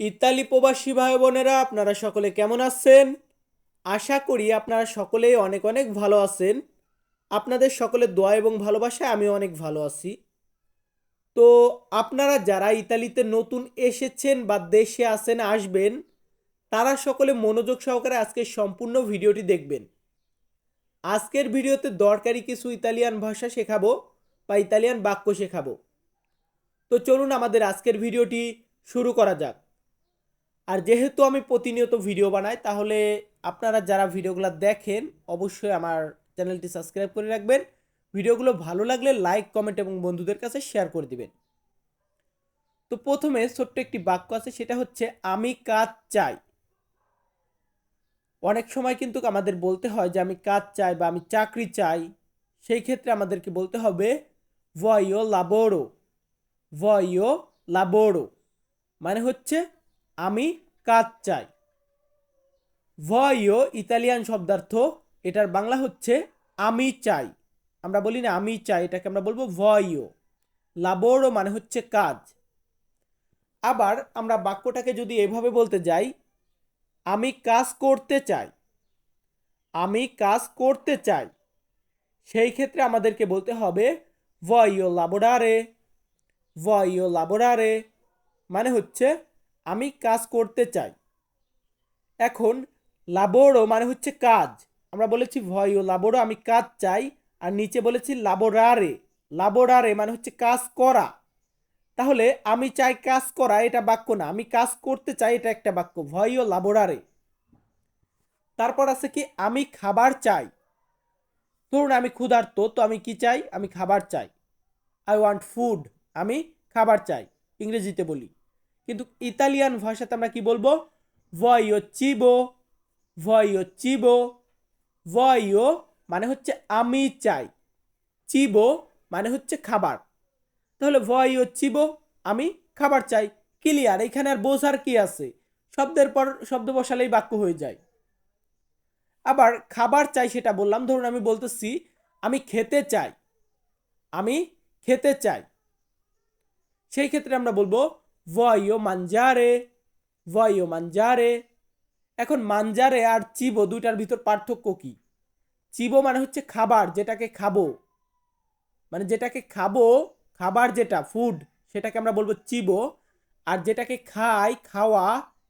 Italy প্রবাসী ভাই বোনেরা, আপনারা সকলে কেমন আছেন? আশা করি আপনারা সকলেই অনেক অনেক ভালো আছেন। আপনাদের সকলের দোয়া এবং ভালোবাসায় আমি অনেক ভালো আছি। তো আপনারা যারা ইতালিতে নতুন এসেছেন বা দেশে আসেন আসবেন, তারা সকলে মনোযোগ সহকারে আজকের সম্পূর্ণ ভিডিওটি দেখবেন। আজকের ভিডিওতে দরকারি কিছু ইতালিয়ান ভাষা শেখাবো বা ইতালিয়ান বাক্য শেখাবো। তো চলুন আমাদের আজকের ভিডিওটি শুরু করা যাক। আর যেহেতু আমি প্রতিনিয়ত ভিডিও বানাই, তাহলে আপনারা যারা ভিডিওগুলো দেখেন, অবশ্যই আমার চ্যানেলটি সাবস্ক্রাইব করে রাখবেন। ভিডিওগুলো ভালো লাগলে লাইক কমেন্ট এবং বন্ধুদের কাছে শেয়ার করে দিবেন। তো প্রথমে ছোট্ট একটি বাক্য আছে, সেটা হচ্ছে, আমি কাজ চাই। অনেক সময় কিন্তু আমাদের বলতে হয় যে, আমি কাজ চাই বা আমি চাকরি চাই। সেই ক্ষেত্রে আমাদেরকে বলতে হবে ভয়ো লাবোরো ভয়ো লাবোরো মানে হচ্ছে আমি কাজ চাই। ভয়ো ইতালিয়ান শব্দার্থ, এটার বাংলা হচ্ছে আমি চাই। আমরা বলি না আমি চাই, এটাকে আমরা বলব ভয়ো লাবোরো মানে হচ্ছে কাজ। আবার আমরা বাক্যটাকে যদি এভাবে বলতে যাই, আমি কাজ করতে চাই। আমি কাজ করতে চাই। সেই ক্ষেত্রে আমাদেরকে বলতে হবে ভয়ো লাবোরারে। ভয়ো লাবোরারে মানে হচ্ছে আমি কাজ করতে চাই। এখন লাবোরো মানে হচ্ছে কাজ। আমরা বলেছি ভয়ো লাবোরো আমি কাজ চাই। আর নিচে বলেছি লাবোরারে লাবোরারে মানে হচ্ছে কাজ করা। তাহলে আমি চাই কাজ করা, এটা বাক্য না। আমি কাজ করতে চাই, এটা একটা বাক্য। ভয়ও লাবোরারে তারপর আছে কি, আমি খাবার চাই। ধরুন আমি ক্ষুধার্ত, তো আমি কি চাই? আমি খাবার চাই। আই ওয়ান্ট ফুড আমি খাবার চাই। ইংরেজিতে বলি। কিন্তু ইতালিয়ান ভাষাতে আমরা কি বলব? ভয়ো চিবো ভয়ো চিবো ভয়ো মানে হচ্ছে আমি চাই। চিবো মানে হচ্ছে খাবার। তাহলে ভয়ও চিবো আমি খাবার চাই। ক্লিয়ার এখানে আর বোঝার কি আছে? শব্দের পর শব্দ বসালেই বাক্য হয়ে যায়। আবার খাবার চাই সেটা বললাম, ধরুন আমি বলতেছি, আমি খেতে চাই। আমি খেতে চাই। সেই ক্ষেত্রে আমরা বলব ভয়ো মানজারে ভয়ো মানজারে এখন মানজারে আর চিবো দুইটার ভিতর পার্থক্য কি? চিবো মানে হচ্ছে খাবার, যেটাকে খাব। মানে যেটাকে খাব, খাবার যেটা ফুড সেটাকে আমরা বলব চিবো। আর যেটাকে খাই, খাওয়া,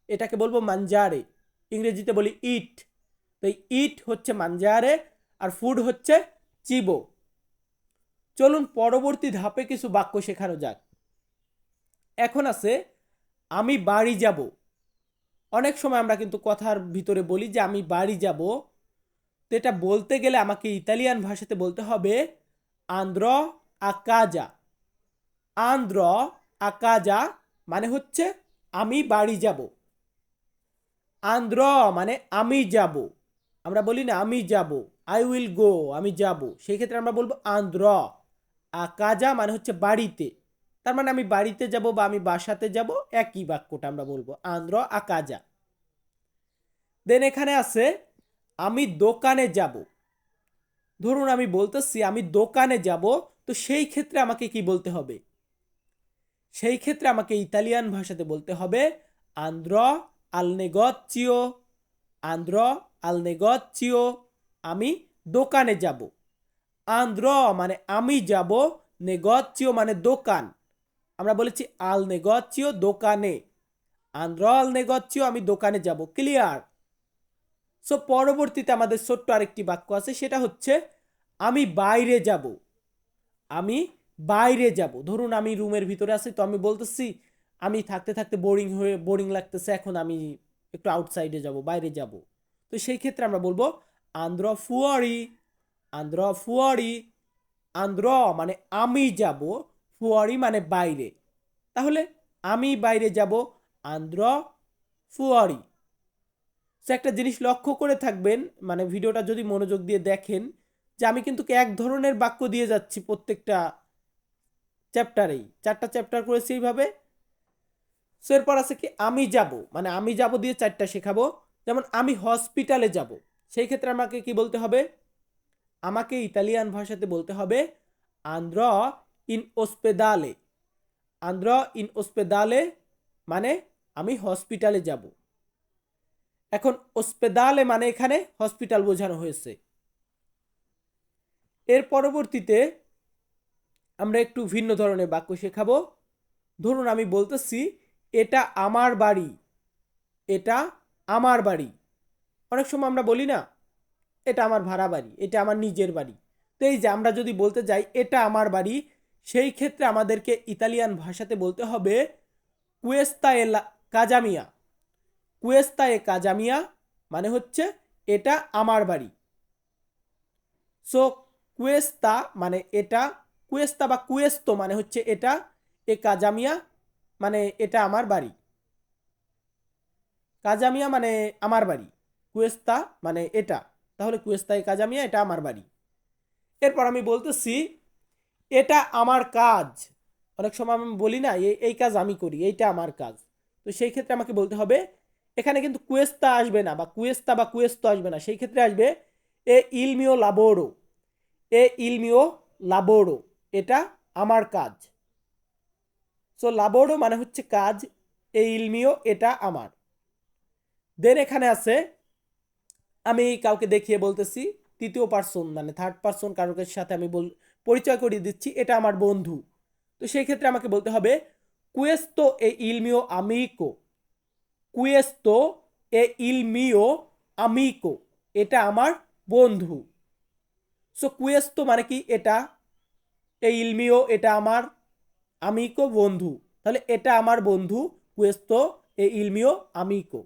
এটাকে বলব মানজারে ইংরেজিতে বলি ইট তো ইট হচ্ছে মানজারে আর ফুড হচ্ছে চিবো। চলুন পরবর্তী ধাপে কিছু বাক্য শেখানো যাক। এখন আছে, আমি বাড়ি যাব। অনেক সময় আমরা কিন্তু কথার ভিতরে বলি যে, আমি বাড়ি যাব। তো এটা বলতে গেলে আমাকে ইতালিয়ান ভাষাতে বলতে হবে, আন্দ্র আকাজা। আন্দ্র আকাজা মানে হচ্ছে, আমি বাড়ি যাব। আন্দ্র মানে আমি যাব। আমরা বলি না, আমি যাব। আই উইল গো, আমি যাব। সেই ক্ষেত্রে আমরা বলব, আন্দ্র আকাজা মানে হচ্ছে বাড়িতে। তার মানে আমি বাড়িতে যাব বা আমি বাসাতে যাব, একই বাক্যটা আমরা বলব, আন্দ্র আকাজা। দেন এখানে আছে, আমি দোকানে যাব। ধরুন আমি বলতেছি, আমি দোকানে যাব, তো সেই ক্ষেত্রে আমাকে কি বলতে হবে? সেই ক্ষেত্রে আমাকে ইতালিয়ান ভাষাতে বলতে হবে, আন্দ্র আল নেগচিও, আন্দ্র আল নেগচিও, আমি দোকানে যাব। আন্দ্র মানে আমি যাব, নেগচিও মানে দোকান। আমরা বলেছি, আল নেগচিও দোকানে। আন্দ্র আল নেগচিও, আমি দোকানে যাব। ক্লিয়ার সো পরবর্তীতে আমাদের ছোট্ট আরেকটি বাক্য আছে, সেটা হচ্ছে, আমি বাইরে যাব। আমি বাইরে যাব। ধরুন, আমি রুমের ভিতরে আছি, তো আমি বলতেছি, আমি থাকতে থাকতে বোরিং হয়ে, বোরিং লাগতেছে, এখন আমি একটু আউটসাইডে যাব, বাইরে যাব। তো সেই ক্ষেত্রে আমরা বলব আন্দ্র ফুয়ারি আন্দ্র ফুয়ারি আন্দ্র মানে আমি যাব, ফুয়ারি মানে বাইরে। তাহলে আমি বাইরে যাব আন্দ্র ফুয়ারি। সো একটা জিনিস লক্ষ্য করে থাকবেন মানে ভিডিওটা যদি মনোযোগ দিয়ে দেখেন, যে আমি কিন্তু এক ধরনের বাক্য দিয়ে যাচ্ছি প্রত্যেকটা চ্যাপ্টারেই। চারটা চ্যাপ্টার করেছি এইভাবে। সো এরপর আছে কি, আমি যাব। মানে আমি যাব দিয়ে চারটা শেখাবো। যেমন, আমি হসপিটালে যাব। সেই ক্ষেত্রে আমাকে কি বলতে হবে? আমাকে ইতালিয়ান ভাষাতে বলতে হবে, আন্দ্র ইন ওসপেদালে আন্দ্র ইন ওসপেদালে মানে আমি হসপিটালে যাব। এখন ওসপেদালে মানে এখানে হসপিটাল বোঝানো হয়েছে। এর পরবর্তীতে আমরা একটু ভিন্ন ধরনের বাক্য শেখাবো। ধরুন আমি বলতেছি, এটা আমার বাড়ি। এটা আমার বাড়ি। অনেক সময় আমরা বলি না, এটা আমার ভাড়া বাড়ি, এটা আমার নিজের বাড়ি। তো এই যে আমরা যদি বলতে যাই, এটা আমার বাড়ি সেই ক্ষেত্রে আমাদেরকে ইতালিয়ান ভাষাতে বলতে হবে কুয়েস্তা এ কাজামিয়া কুয়েস্তা এ কাজামিয়া মানে হচ্ছে, এটা আমার বাড়ি। সো কুয়েস্তা মানে এটা কুয়েস্তা বা কুয়েস্তো মানে হচ্ছে, এটা এ কাজামিয়া মানে এটা আমার বাড়ি। কাজামিয়া মানে আমার বাড়ি। কুয়েস্তা মানে এটা। তাহলে কুয়েস্তা এ কাজামিয়া এটা আমার বাড়ি। এরপর আমি বলতেছি এটা আমার কাজ। অনেক সময় আমি বলি না, এই কাজ আমি করি, এইটা আমার কাজ। তো সেই ক্ষেত্রে আমাকে বলতে হবে, এখানে কিন্তু কুয়েস্তা আসবে না বা কুয়েস্তা বা কুয়েস্তো আসবে না। সেই ক্ষেত্রে আসবে, এ ইলমিও লাবোরো, এ ইলমিও লাবোরো, এটা আমার কাজ। সো লাবোরো মানে হচ্ছে কাজ, এ ইলমিও, এটা আমার। দেন এখানে আছে, আমি কাউকে দেখিয়ে বলতেছি, তৃতীয় পার্সন মানে থার্ড পার্সন কারোর সাথে আমি বল পরিচয় করিয়ে দিচ্ছি, এটা আমার বন্ধু। তো সেই ক্ষেত্রে আমাকে বলতে হবে, কুয়েস্তো এ ইলমিও আমিকো কুয়েস্তো এ ইলমিও আমিকো এটা আমার বন্ধু। সো কুয়েস্তো মানে কি? এটা। এ ইলমিও, এটা আমার আমিকো বন্ধু। তাহলে এটা আমার বন্ধু, কুয়েস্তো এ ইলমিও আমিকো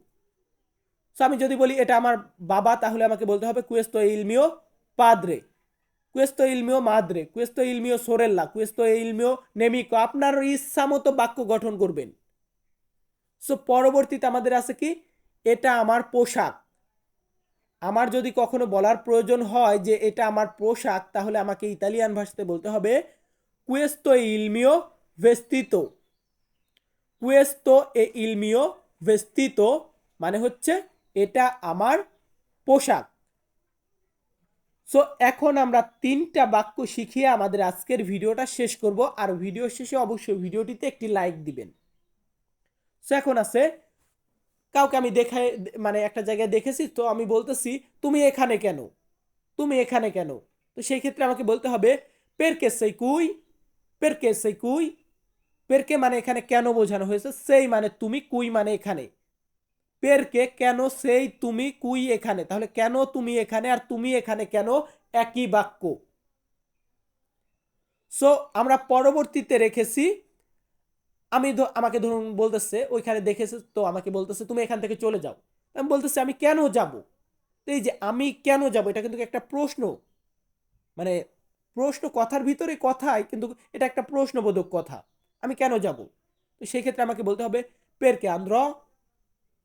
সো আমি যদি বলি এটা আমার বাবা, তাহলে আমাকে বলতে হবে, কুয়েস্তো এ ইলমিও পাদ্রে। কুয়েস্তো ইলমিও মাদ্রে কুয়েস্তো ইলমিও সোরেল্লা কুয়েস্তো ইলমিও নেমিকো আপনার ইচ্ছা মতো বাক্য গঠন করবেন। সো পরবর্তীতে আমাদের আছে কি? এটা আমার পোশাক। আমার যদি কখনো বলার প্রয়োজন হয় যে এটা আমার পোশাক, তাহলে আমাকে ইতালিয়ান ভাষাতে বলতে হবে কুয়েস্তো ইলমিও ভেস্তিতো কুয়েস্তো এ ইলমিও ভেস্তিতো মানে হচ্ছে, এটা আমার পোশাক। সো এখন আমরা তিনটা বাক্য শিখিয়ে আমাদের আজকের ভিডিওটা শেষ করব। আর ভিডিও শেষে অবশ্যই ভিডিওটিতে একটি লাইক দিবেন। সো এখন আছে, কাউকে আমি দেখায় মানে একটা জায়গায় দেখেছি, তো আমি বলতেছি, তুমি এখানে কেন? তুমি এখানে কেন? তো সেই ক্ষেত্রে আমাকে বলতে হবে পেরকে সেই কুই? পেরকে সেই কুই? পেরকে মানে এখানে কেন বোঝানো হয়েছে? সেই মানে তুমি, কুই মানে এখানে। পেরকে কেন সেই তুমি কুই এখানে? তাহলে কেন তুমি এখানে আর তুমি এখানে কেন একই বাক্য? সো আমরা পরবর্তীতে রেখেছি, আমি আমাকে ধরুন বলতেছে, ওইখানে দেখেছে, তো আমাকে বলতেছে, তুমি এখান থেকে চলে যাও। আমি বলতেছি, আমি কেন যাব? এই যে, আমি কেন যাব? এটা কিন্তু একটা প্রশ্ন। মানে প্রশ্ন কথার ভিতরে কথাই, কিন্তু এটা একটা প্রশ্নবোধক কথা। আমি কেন যাব? তো সেই ক্ষেত্রে আমাকে বলতে হবে, পেরকে আন্দ্র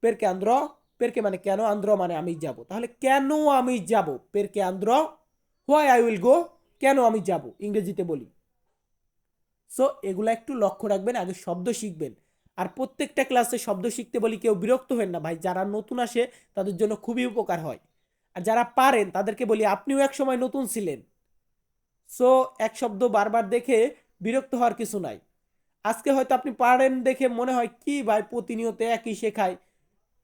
পেরকে আন্দ্র, পেরকে মানে কেন? আন্দ্র মানে আমি যাব। তাহলে কেন আমি যাব? পেরকে আন্দ্র হোয়াই আই উইল গো কেন আমি যাব? ইংরেজিতে বলি। সো এগুলো একটু লক্ষ্য রাখবেন, আগে শব্দ শিখবেন। আর প্রত্যেকটা ক্লাসে শব্দ শিখতে বলি কেউ বিরক্ত হেন না। ভাই, যারা নতুন আসে, তাদের জন্য খুবই উপকার হয়। আর যারা পারেন, তাদেরকে বলি, আপনিও এক সময় নতুন ছিলেন। সো এক শব্দ বারবার দেখে বিরক্ত হওয়ার কিছু নাই। আজকে হয়তো আপনি পারেন দেখে মনে হয়, কি ভাই, প্রতিনিয়ত একই শেখায়।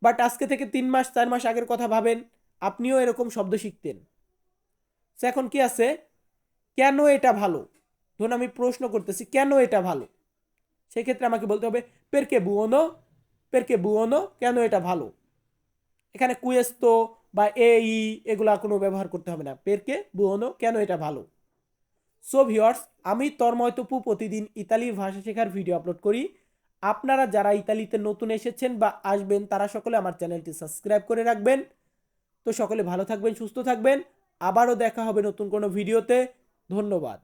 বাট আজকে থেকে তিন মাস, চার মাস আগের কথা ভাবেন, আপনিও এরকম শব্দ শিখতেন। সে এখন কি আছে? কেন এটা ভালো? ধরুন আমি প্রশ্ন করতেছি, কেন এটা ভালো? সেক্ষেত্রে আমাকে বলতে হবে পেরকে বুয়নো পেরকে বুয়নো কেন এটা ভালো? এখানে কুয়েস্তো বা এ ই এগুলা কোনো ব্যবহার করতে হবে না। পেরকে বুয়নো কেন এটা ভালো? সো ভিওর্স আমি তন্ময়তপু প্রতিদিন ইতালি ভাষা শেখার ভিডিও আপলোড করি। আপনারা যারা ইতালিতে নতুন এসেছেন বা আসবেন, তারা সকলে আমার চ্যানেলটি সাবস্ক্রাইব করে রাখবেন। তো সকলে ভালো থাকবেন, সুস্থ থাকবেন। আবারও দেখা হবে নতুন কোনো ভিডিওতে। ধন্যবাদ।